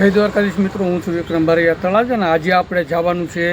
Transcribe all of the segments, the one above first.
જય દ્વારકાધીશ મિત્રો, હું છું વિક્રમ બારૈયા તળાજા ને આજે આપણે જવાનું છે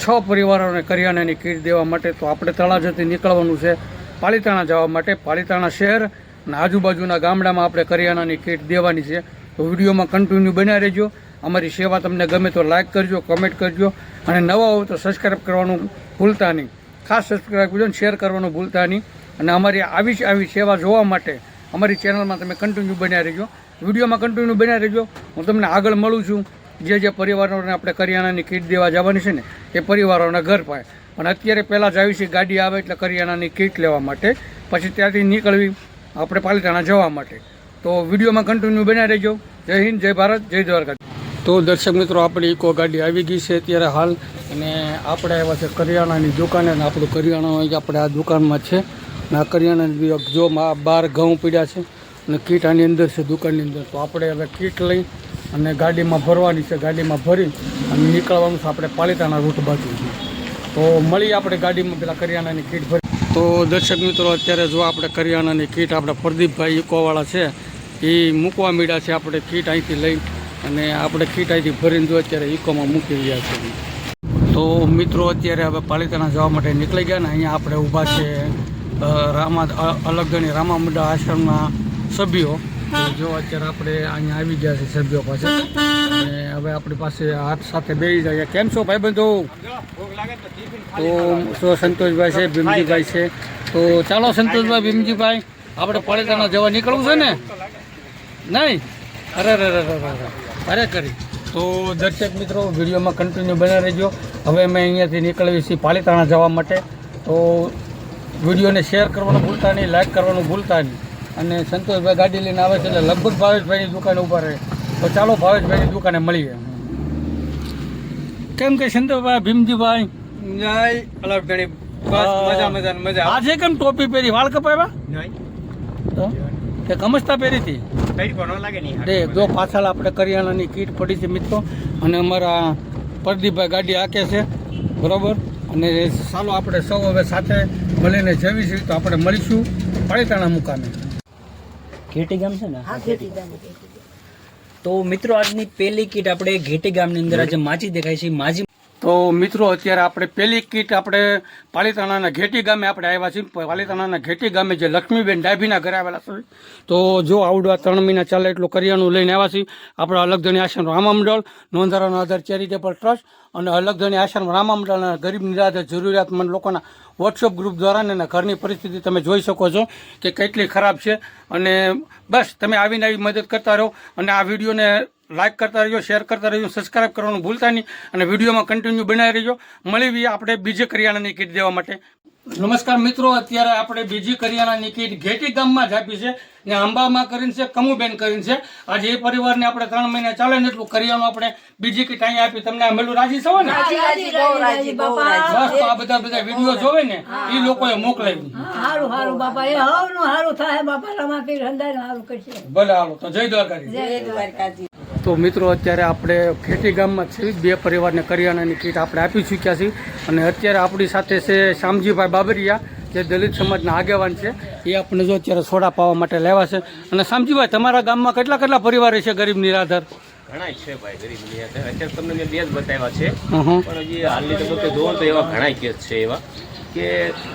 છ પરિવારોને કરિયાણાની કીટ દેવા માટે. તો આપણે તળાજાથી નીકળવાનું છે પાલીતાણા જવા માટે. પાલીતાણા શહેર અને આજુબાજુના ગામડામાં આપણે કરિયાણાની કીટ દેવાની છે. તો વિડીયોમાં કન્ટિન્યુ બન્યા રહેજો. અમારી સેવા તમને ગમે તો લાઇક કરજો કમેન્ટ કરજો અને નવા હોય તો સબસ્ક્રાઈબ કરવાનું ભૂલતા નહીં. ખાસ સબસ્ક્રાઈબ કરજો શેર કરવાનું ભૂલતા નહીં. અને અમારી આવી આવી સેવા જોવા માટે અમારી ચેનલમાં તમે કન્ટિન્યુ બન્યા રહેજો. વિડીયોમાં કન્ટિન્યુ બન્યા રહેજો. હું તમને આગળ મળું છું. જે જે પરિવારોને આપણે કરિયાણાની કીટ દેવા જવાની છે ને, એ પરિવારોના ઘર પાસે. પણ અત્યારે પહેલાં જ આવી છે ગાડી આવે એટલે કરિયાણાની કીટ લેવા માટે. પછી ત્યાંથી નીકળવી આપણે પાલિતાણા જવા માટે. તો વિડીયોમાં કન્ટિન્યુ બન્યા રહેજો. જય હિન્દ, જય ભારત, જય દ્વારકા. તો દર્શક મિત્રો, આપણી ઇકો ગાડી આવી ગઈ છે અત્યારે હાલ. અને આપણે આવ્યા છે કરિયાણાની દુકાને. અને આપણું કરિયાણા આપણે આ દુકાનમાં છે, અને આ કરિયાણાની જો બહાર ઘઉં પીડ્યા છે અને કીટ આની અંદર છે, દુકાનની અંદર. તો આપણે હવે કીટ લઈ અને ગાડીમાં ભરવાની છે. ગાડીમાં ભરી અને નીકળવાનું છે આપણે પાલિતાના રૂટ બાજુ તો મળી આપણે ગાડીમાં પેલા કરિયાણાની કીટ ભરી. તો દર્શક મિત્રો, અત્યારે જો આપણે કરિયાણાની કીટ આપણે પ્રદીપભાઈ ઇકોવાળા છે, એ મૂકવા મીડ્યા છે આપણે કીટ અહીંથી લઈ અને આપણે કીટ અહીંથી ભરીને જો અત્યારે ઇકોમાં મૂકી રહ્યા છે. તો મિત્રો, અત્યારે હવે પાલિતાણા જવા માટે નીકળી ગયા ને, અહીંયા આપણે ઊભા છે રામા અલગણી રામામુંડા આશ્રમના સભ્યો. તો જો અત્યારે આપણે અહીંયા આવી ગયા છે સભ્યો પાસે અને હવે આપણી પાસે હાથ સાથે બેસી જાય. કેમ છો ભાઈબંધો? તો તો સંતોષભાઈ છે ભીમજીભાઈ છે. તો ચાલો સંતોષભાઈ ભીમજીભાઈ આપણે પાલિતાણા જવા નીકળવું છે ને? નહીં? અરે અરે અરે અરે કરી. તો દર્શક મિત્રો વિડીયોમાં કન્ટિન્યુ બના રહેજો. હવે અમે અહીંયાથી નીકળીએ છીએ પાલિતાણા જવા માટે. તો વિડીયોને શેર કરવાનું ભૂલતા નહીં લાઈક કરવાનું ભૂલતા નહીં. અને સંતોષભાઈ ગાડી લઈને આવે છે એટલે લગભગ ભાવેશભાઈની દુકાને ઊભા રહે. તો ચાલો ભાવેશભાઈની દુકાને મળીએ. કેમ કે સંતોષભાઈ ભીમજીભાઈ? જય અલગ ઘણી બસ મજા મજા મજા આજે કેમ ટોપી પહેરી? વાળ કપાવ્યા? નહીં. તો? કમસ્તા પહેરી હતી? જો પાછળ આપણે કરિયાણાની કીટ પડી છે મિત્રો અને અમારા પ્રદીપભાઈ ગાડી હાકે છે બરોબર? અને ચાલો આપણે સૌ હવે સાથે મળીને જવીશું તો આપણે મળીશું પાલિતાણા મુકામે. ઘેટી ગામ છે ને? હા ઘેટી ગામ. તો મિત્રો આજની પહેલી કીટ આપણે ઘેટી ગામની અંદર આજે માજી દેખાય છે. માજી તો મિત્રો, અત્યારે આપણે પહેલી કીટ આપણે પાલિતાણાના ઘેટી ગામે આપણે આવ્યા છીએ. પાલીતાણાના ઘેટી ગામે જે લક્ષ્મીબેન ડાભીના ઘરે આવેલા છે. તો જો આવડવા ત્રણ મહિના ચાલે એટલું કરિયાણું લઈને આવ્યા છીએ. આપણા અલગધણી આશ્રમ રામામંડળ, નોંધારાનો આધાર ચેરિટેબલ ટ્રસ્ટ અને અલગધણી આશ્રમ અને ગરીબ નિરાધાર જરૂરિયાતમંદ લોકોના વોટ્સઅપ ગ્રુપ દ્વારા ને ઘરની પરિસ્થિતિ તમે જોઈ શકો છો કે કેટલી ખરાબ છે. અને બસ, તમે આવીને આવી મદદ કરતા રહો અને આ વિડીયોને લાઇક કરતા રહેજો શેર કરતા રહેજો સબસ્ક્રાઇબ કરવાનું ભૂલતા નહીં અને વિડીયોમાં કન્ટિન્યુ બનાવી રહેજો. મળી આપણે બીજે કરિયાણાની કીટ દેવા માટે. નમસ્કાર મિત્રો અત્યારે આપણે બીજી કરિયાણાની કીટ ઘેટી ગામમાં જ આપી છે. ને આંબામાં કરીને છે કમુબેન કરીને છે. આજે એ પરિવારને આપણે ત્રણ મહિના ચાલે ને એટલું કરિયાણું આપણે બીજી કીટ અહીંયા આપી. તમને આ મેલું રાજી છો ને? રાજી રાજી બહુ રાજી બાપા બસ તો આ બધા બધા વીડિયો જોવે ને એ લોકોએ મોકલાવી હારું હારું બાપા. એ હવનું હારું થાય બાપા. રમાપી હંદાય હારું કરશે. ભલે હાલો તો જય દ્વારકાજી જય દ્વારકાજી તો મિત્રો અત્યારે આપણે ખેતી ગામમાં છે. બે પરિવારને કરિયાણાની કીટ આપણે આપી ચૂક્યા છીએ. અને અત્યારે આપણી સાથે છે શામજીભાઈ બાબરિયા જે દલિત સમાજના આગેવાન છે. એ આપણે જો અત્યારે સોડા પાવા માટે લેવા છે. અને શામજીભાઈ તમારા ગામમાં કેટલા કેટલા પરિવાર છે ગરીબ નિરાધાર? ઘણા છે ભાઈ ગરીબ નિરાધાર. અત્યારે તમને મેં બે જ બતાવ્યા છે. પણ હજી હાલની તબક્કે જોવો તો એવા ઘણા કેસ છે એવા કે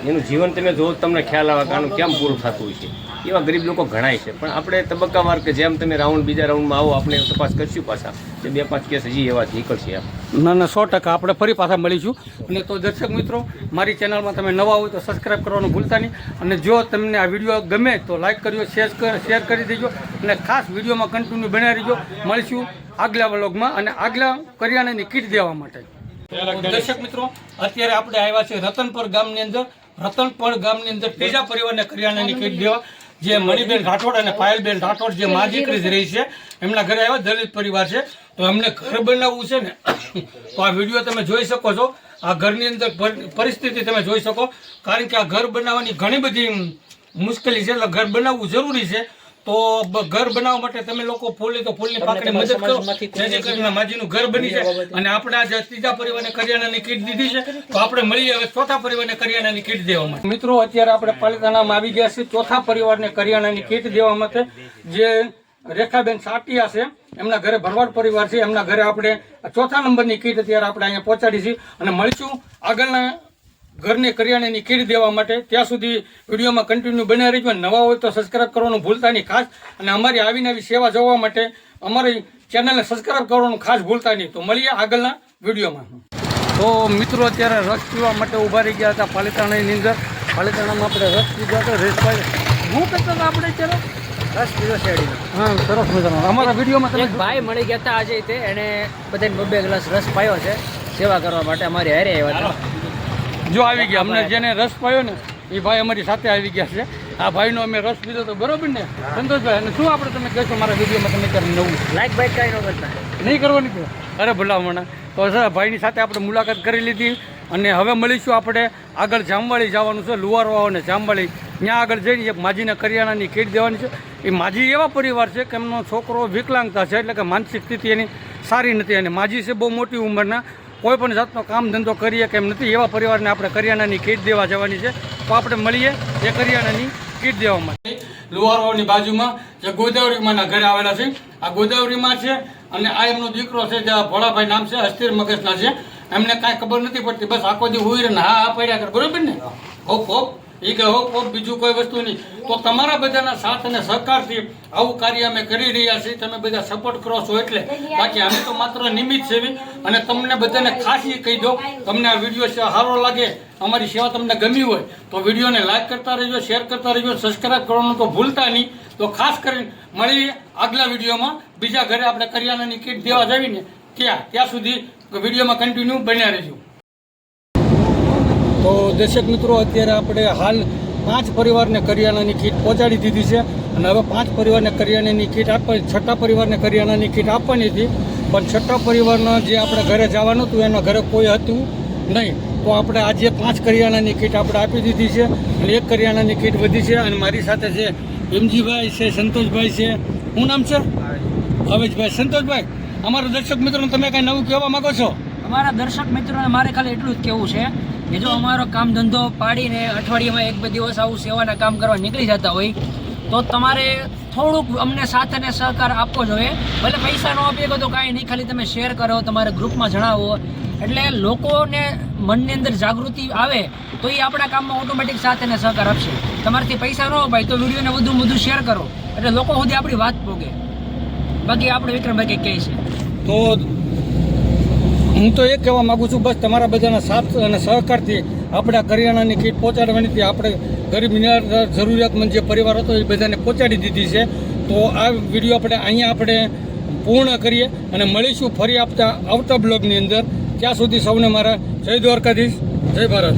એનું જીવન તમે જોવો તમને ખ્યાલ આવે કે આનું કેમ પૂરું થતું હોય છે. એવા ગરીબ લોકો ઘણાય છે. પણ આપણે તબક્કાવાર કે જેમ તમે રાઉન્ડ બીજા રાઉન્ડમાં આવો આપણે તપાસ કરશું પાછા. તે બે પાંચ કેસ હજી એવા નીકળશે ના ના સો ટકા. આપણે ફરી પાછા મળીશું. અને તો દર્શક મિત્રો મારી ચેનલમાં તમે નવા હોય તો સબસ્ક્રાઈબ કરવાનું ભૂલતા નહીં. અને જો તમને આ વીડિયો ગમે તો લાઈક કરજો શેર શેર કરી દેજો. અને ખાસ વિડીયોમાં કન્ટિન્યુ બનાવી દેજો મળીશું આગલા વ્લોગમાં અને આગલા કરિયાણાની કીટ દેવા માટે. દર્શક મિત્રો અત્યારે આપણે આવ્યા છે રતનપર ગામની અંદર. રતનપર ગામની અંદર ત્રીજા પરિવારને કરિયાણાની કીટ દેવા. જે મણિબેન રાઠોડ અને પાયલબેન રાઠોડ જે મા દીકરી જ રહી છે, એમના ઘરે આવ્યા, દલિત પરિવાર છે. તો એમને ઘર બનાવવું છે ને, તો આ વીડિયો તમે જોઈ શકો છો. આ ઘરની અંદર પરિસ્થિતિ તમે જોઈ શકો. કારણ કે આ ઘર બનાવવાની ઘણી બધી મુશ્કેલી છે, એટલે ઘર બનાવવું જરૂરી છે. તો ઘર બનાવવા માટે તમે લોકો ફૂલે તો ફૂલની પાકડી મદદ કરો. જેથી કરીને માજીનું ઘર બની જાય. અને આપણે આજે ત્રીજા પરિવારને કરિયાણાની કીટ દીધી છે. તો આપણે મળીએ હવે ચોથા પરિવારને કરિયાણાની કીટ દેવા માટે. મિત્રો અત્યારે આપણે પાલિતાણામાં આવી ગયા છીએ ચોથા પરિવારને કરિયાણાની કીટ દેવા માટે. જે રેખાબેન સાટિયા છે એમના ઘરે ભરવાડ પરિવાર છે. એમના ઘરે આપણે ચોથા નંબરની કીટ અત્યારે આપણે અહીંયા પહોંચાડી છીએ અને મળીશું આગળના ઘરની કરિયાણાની કીડી દેવા માટે ત્યાં સુધી વિડીયોમાં કન્ટિન્યુ બન્યા રહીજો અને નવા હોય તો સબસ્ક્રાઈબ કરવાનું ભૂલતા નહીં. ખાસ અને અમારી આવી નવી સેવા જોવા માટે અમારી ચેનલને સબસ્ક્રાઈબ કરવાનું ખાસ ભૂલતા નહીં. તો મળીએ આગળના વિડીયોમાં. તો મિત્રો અત્યારે રસ પીવા માટે ઊભા રહી ગયા હતા પાલિતાણાની અંદર પાલિતાણામાં આપણે રસ પીધા હતા. રેસભાઈ હું કરતા હતા આપણે અત્યારે રસ પીધો શેરડીનો. હા સરસ મજાનો. અમારા વિડીયોમાં તમે ભાઈ મળી ગયા હતા આજે તે. એને બધાને બબે ગ્લાસ રસ પાયો છે સેવા કરવા માટે. અમારી હારે આવ્યા હતા. જો આવી ગયા અમને જેને રસ પાયો ને એ ભાઈ અમારી સાથે આવી ગયા છે. આ ભાઈનો અમે રસ લીધો તો બરોબર ને? સંતોષભાઈ અને શું આપણે તમે કહેશો મારા વિડીયોમાં તમે ત્યારે નવું? લાઈક બાઈક કાંઈ ન કરતા. નહીં કરવાની કે અરે ભલામણા. તો સર ભાઈની સાથે આપણે મુલાકાત કરી લીધી અને હવે મળીશું આપણે. આગળ જામવાળી જવાનું છે લુવારવાઓ અને જામવાળી ત્યાં આગળ જઈને એક માજીને કરિયાણાની કીટ દેવાની છે. એ માજી એવા પરિવાર છે કે એમનો છોકરો વિકલાંગતા છે એટલે કે માનસિક સ્થિતિ એની સારી નથી. અને માજી છે બહુ મોટી ઉંમરના. કોઈ પણ જાતનો કામ ધંધો કરીએ કે એમ નથી એવા પરિવારને આપણે કરિયાણાની કીટ દેવા જવાની છે. તો આપણે મળીએ એ કરિયાણાની કીટ દેવા માટે લુવારવાઓની બાજુમાં જે ગોદાવરીમાંના ઘરે આવેલા છે. આ ગોદાવરીમાં છે અને આ એમનો દીકરો છે જે આ ભોળાભાઈ નામ છે અસ્થિર મગજના છે. એમને કાંઈ ખબર નથી પડતી બસ આખો દી ને હા હા પડ્યા કરે. બરોબર ને? Hope hope. એ કે હો હોપ બીજું કોઈ વસ્તુ નહીં. તો તમારા બધાના સાથ અને સહકારથી આવું કાર્ય અમે કરી રહ્યા છીએ, તમે બધા સપોર્ટ કરો છો એટલે. બાકી અમે તો માત્ર નિમિત્ત સેવી અને તમને બધાને ખાસ એ કહી દો તમને આ વીડિયો સારો લાગે, અમારી સેવા તમને ગમી હોય, તો વિડીયોને લાઈક કરતા રહેજો શેર કરતા રહેજો સબસ્ક્રાઈબ કરવાનું તો ભૂલતા નહીં. તો ખાસ કરીને મળીએ આગલા વિડીયોમાં. બીજા ઘરે આપણે કરિયાણાની કીટ દેવા જાવીને, ત્યાં ત્યાં સુધી વિડીયોમાં કન્ટિન્યુ બન્યા રહેજો. તો દર્શક મિત્રો, અત્યારે આપણે હાલ પાંચ પરિવારને કરિયાણાની કીટ પહોંચાડી દીધી છે અને હવે પાંચ પરિવારને કરિયાણાની કીટ આપવા છઠ્ઠા પરિવારને કરિયાણાની કીટ આપવાની હતી. પણ છઠ્ઠા પરિવારના જે આપણે ઘરે જવાનું હતું, એના ઘરે કોઈ હતું નહીં. તો આપણે આજે પાંચ કરિયાણાની કીટ આપણે આપી દીધી છે અને એક કરિયાણાની કીટ વધી છે અને મારી સાથે છે એમજીભાઈ છે, સંતોષભાઈ છે. શું નામ છે? હવેશભાઈ સંતોષભાઈ, અમારા દર્શક મિત્રોને તમે કાંઈ નવું કહેવા માંગો છો? અમારા દર્શક મિત્રોને મારે ખાલી એટલું જ કહેવું છે કે જો અમારો કામ ધંધો પાડીને અઠવાડિયામાં એક બે દિવસ આવું સેવાના કામ કરવા નીકળી જતા હોય, તો તમારે થોડુંક અમને સાથ અને સહકાર આપવો જોઈએ. ભલે પૈસા ન આપીએ તો કાંઈ નહીં, ખાલી તમે શેર કરો, તમારા ગ્રુપમાં જણાવો. એટલે લોકોને મનની અંદર જાગૃતિ આવે, તો એ આપણા કામમાં ઓટોમેટિક સાથ અને સહકાર આપશે. તમારાથી પૈસા ન અપાય તો વિડીયોને વધુ વધુ શેર કરો. એટલે લોકો સુધી આપણી વાત પોગે. બાકી આપણે વિક્રમભાઈ કંઈક કહે છે. તો હું તો એ કહેવા માગું છું, બસ તમારા બધાના સાથ અને સહકારથી આપણે કરિયાણાની કીટ પહોંચાડવાની હતી. આપણે ગરીબ જરૂરિયાતમંદ જે પરિવાર હતો એ બધાને પહોંચાડી દીધી છે. તો આ વીડિયો આપણે અહીંયા આપણે પૂર્ણ કરીએ અને મળીશું ફરી આપતા આવતા બ્લોગની અંદર. ત્યાં સુધી સૌને મારા જય દ્વારકાધીશ, જય ભારત.